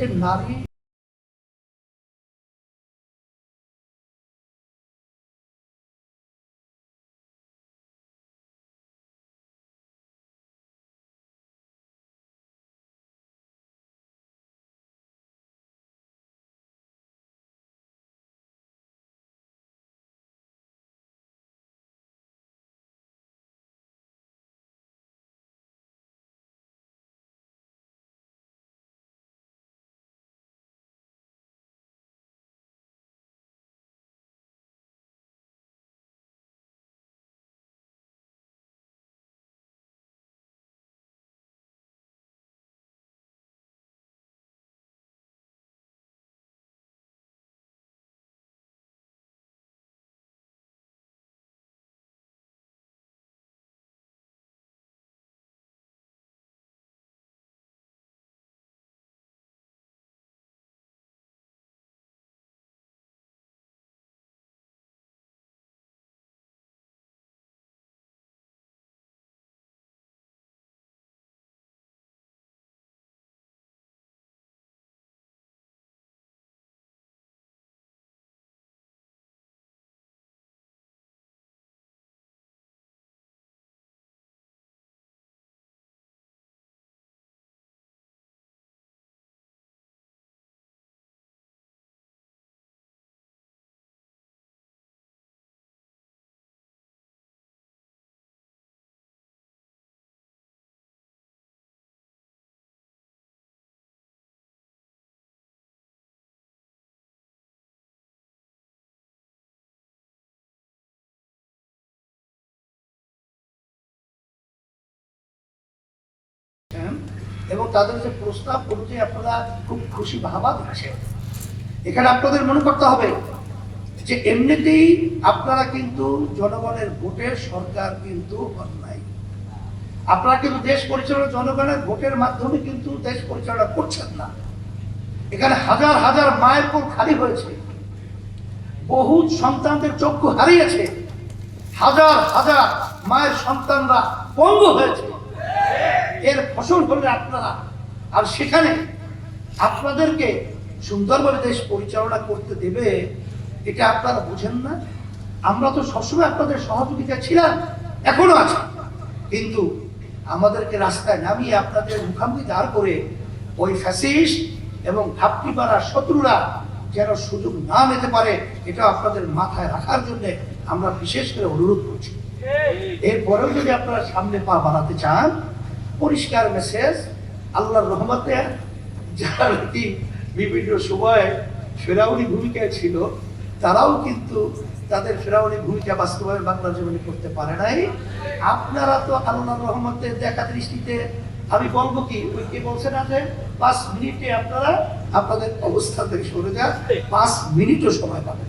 যে নারী তাদের যে প্রস্তাব অনুযায়ী আপনারা খুব খুশি ভাবা দিচ্ছেন এখানে আপনাদের মনে করতে হবে যে এমনিতেই আপনারা কিন্তু জনগণের ভোটের সরকার কিন্তু নাই আপনারা কিন্তু দেশ পরিচালনা জনগণের ভোটের মাধ্যমে কিন্তু দেশ পরিচালনা করছেন না। এখানে হাজার হাজার মায়ের কোল খালি হয়েছে। বহু সন্তানদের চক্ষু হারিয়েছে। হাজার হাজার মায়ের সন্তানরা পঙ্গু হয়েছে। এর ফসল হলে আপনারা। আর সেখানে আপনাদেরকে সুন্দরভাবে দেশ পরিচালনা করতে দেবে, এটা আপনারা বুঝেন না। আমরা তো সবসময় আপনাদের সহযোগিতা ছিলাম, এখনও আছে। কিন্তু আমাদেরকে রাস্তায় নামিয়ে আপনাদের মুখামুখি দাঁড় করে ওই ফ্যাসিস এবং ঘাপটিপাড়া শত্রুরা যেন সুযোগ না নিতে পারে, এটা আপনাদের মাথায় রাখার জন্য আমরা বিশেষ করে অনুরোধ করছি। এরপরেও যদি আপনারা সামনে পা বাড়াতে চান পরিষ্কার মেসেজ আল্লাহর রহমতে যারা নাকি বিভিন্ন সময়ে ফেরাউনি ভূমিকায় ছিল, তারাও কিন্তু তাদের ফেরাউনি ভূমিকা বাস্তবায়ন বাংলা জীবনে করতে পারে নাই আপনারা তো আল্লাহর রহমতে দেখা দৃষ্টিতে, আমি বলব কি, ওই কে বলছে না যে পাঁচ মিনিটে আপনারা আপনাদের অবস্থান থেকে সরে যান, পাঁচ মিনিটও সময় পাবেন।